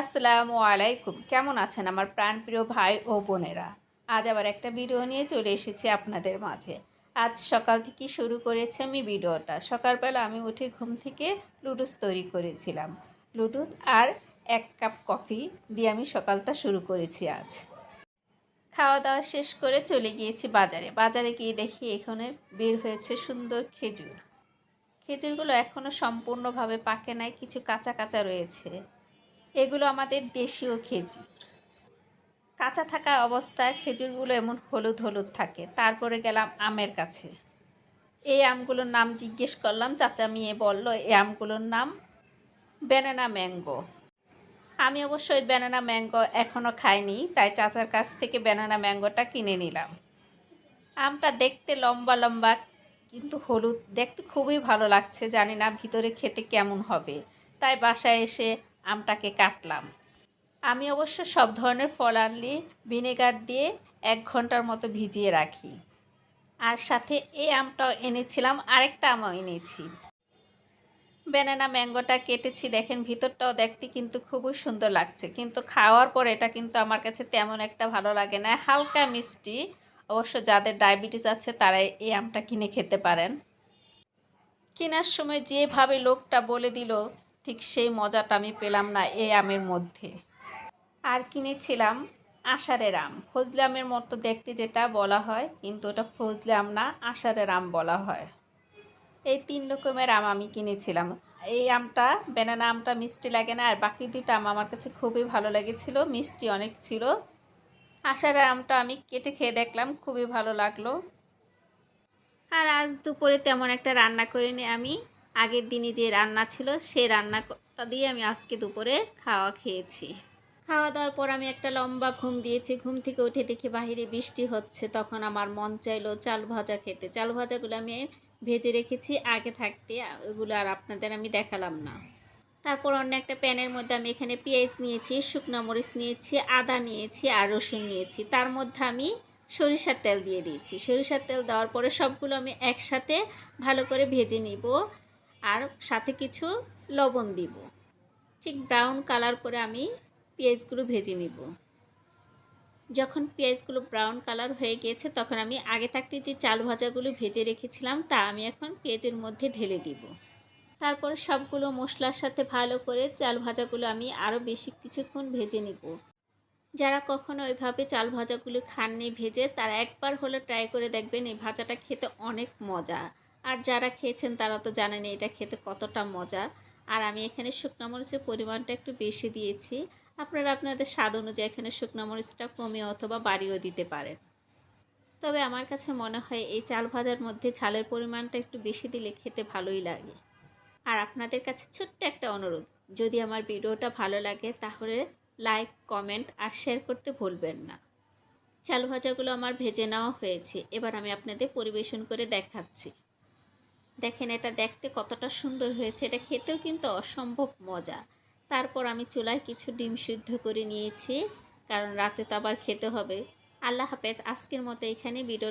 আসসালামু আলাইকুম। কেমন আছেন আমার প্রাণপ্রিয় ভাই ও বোনেরা? আজ আবার একটা ভিডিও নিয়ে চলে এসেছি আপনাদের মাঝে। আজ সকাল থেকে শুরু করেছি আমি ভিডিওটা। সকালবেলা আমি উঠে ঘুম থেকে লুডুস তৈরি করেছিলাম। লুডুস আর এক কাপ কফি দিয়ে আমি সকালটা শুরু করেছি আজ। খাওয়া দাওয়া শেষ করে চলে গিয়েছি বাজারে। বাজারে গিয়ে দেখি এখানে বের হয়েছে সুন্দর খেজুর। খেজুরগুলো এখনও সম্পূর্ণভাবে পাকে নাই, কিছু কাঁচা কাঁচা রয়েছে। এগুলো আমাদের দেশীয় খেজুর। কাঁচা থাকা অবস্থায় খেজুরগুলো এমন হলুদ হলুদ থাকে। তারপরে গেলাম আমের কাছে। এই আমগুলোর নাম জিজ্ঞেস করলাম, চাচা মেয়ে বলল এই আমগুলোর নাম? ব্যানানা ম্যাঙ্গো আমি অবশ্যই ব্যানানা ম্যাঙ্গো এখনও খাইনি, তাই চাচার কাছ থেকে ব্যানানা ম্যাঙ্গোটা কিনে নিলাম। আমটা দেখতে লম্বা লম্বা, কিন্তু হলুদ দেখতে খুবই ভালো লাগছে, জানি না ভিতরে খেতে কেমন হবে। তাই বাসায় এসে আমটাকে কাটলাম। আমি অবশ্য সব ধরনের ফল আনলি, ভিনেগার দিয়ে এক ঘণ্টার মতো ভিজিয়ে রাখি। আর সাথে এই আমটাও এনেছিলাম, আরেকটা আমও এনেছি। ব্যানানা ম্যাঙ্গোটা কেটেছি, দেখেন ভিতরটাও দেখতে কিন্তু খুবই সুন্দর লাগছে। কিন্তু খাওয়ার পর এটা কিন্তু আমার কাছে তেমন একটা ভালো লাগে না। হালকা মিষ্টি, অবশ্য যাদের ডায়াবেটিস আছে তারা এই আমটা কিনে খেতে পারেন। কেনার সময় যেভাবে লোকটা বলে দিল ঠিক সেই মজাটা আমি পেলাম না এই আমের মধ্যে। আর কিনেছিলাম আষাঢ়ের আম। ফজলি আমের মতো দেখতে যেটা বলা হয়, কিন্তু ওটা ফজলি আম না, আষাঢ়ের আম বলা হয়। এই তিন রকমের আম আমি কিনেছিলাম। এই আমটা বেনানা আমটা মিষ্টি লাগে না, আর বাকি দুটো আম আমার কাছে খুবই ভালো লেগেছিল, মিষ্টি অনেক ছিল। আষাঢ়ের আমটা আমি কেটে খেয়ে দেখলাম, খুবই ভালো লাগল। আর আজ দুপুরে তেমন একটা রান্না করিনি আমি। আগের দিনে যে রান্না ছিল সেই রান্নাটা দিয়ে আমি আজকে দুপুরে খাওয়া খেয়েছি। খাওয়া দাওয়ার পর আমি একটা লম্বা ঘুম দিয়েছি। ঘুম থেকে উঠে দেখি বাহিরে বৃষ্টি হচ্ছে। তখন আমার মন চাইলো চাল ভাজা খেতে। চাল ভাজাগুলো আমি ভেজে রেখেছি, আগে থাকতে ওগুলো আর আপনাদের আমি দেখালাম না। তারপর অন্য একটা প্যানের মধ্যে আমি এখানে পেঁয়াজ নিয়েছি, শুকনো মরিচ নিয়েছি, আদা নিয়েছি আর রসুন নিয়েছি। তার মধ্যে আমি সরিষার তেল দিয়ে দিয়েছি। সরিষার তেল দেওয়ার পরে সবগুলো আমি একসাথে ভালো করে ভেজে নিব। আর সাথে কিছু লবণ দিব। ঠিক ব্রাউন কালার করে আমি পেঁয়াজগুলো ভেজে নিব। যখন পেঁয়াজগুলো ব্রাউন কালার হয়ে গিয়েছে তখন আমি আগে থাকতে যে চাল ভাজাগুলো ভেজে রেখেছিলাম, তা আমি এখন পেঁয়াজের মধ্যে ঢেলে দিব। তারপর সবগুলো মশলার সাথে ভালো করে চাল ভাজাগুলো আমি আরও বেশি কিছুক্ষণ ভেজে নিব। যারা কখনো ওইভাবে চাল ভাজাগুলো খাননি ভেজে, তারা একবার হলে ট্রাই করে দেখবেন, এই ভাজাটা খেতে অনেক মজা। আর যারা খেয়েছেন তারা তো জানেন এটা খেতে কতটা মজা। আর আমি এখানে শুকনো মরিচের পরিমাণটা একটু বেশি দিয়েছি। আপনারা আপনাদের স্বাদ অনুযায়ী এখানে শুকনো মরিচটা কমিয়ে অথবা বাড়িয়েও দিতে পারেন। তবে আমার কাছে মনে হয় এই চাল ভাজার মধ্যে ঝালের পরিমাণটা একটু বেশি দিলে খেতে ভালোই লাগে। আর আপনাদের কাছে ছোট্ট একটা অনুরোধ, যদি আমার ভিডিওটা ভালো লাগে তাহলে লাইক, কমেন্ট আর শেয়ার করতে ভুলবেন না। চাল ভাজাগুলো আমার ভেজে নেওয়া হয়েছে, এবার আমি আপনাদের পরিবেশন করে দেখাচ্ছি। দেখেন এটা দেখতে কতটা সুন্দর হয়েছে। এটা খেতেও কিন্তু অসম্ভব মজা। তারপর আমি চুলায় কিছু ডিম সিদ্ধ করে নিয়েছি, কারণ রাতে তো আবার খেতে হবে। আল্লাহ হাফেজ, আজকের মতো এখানে ভিডিও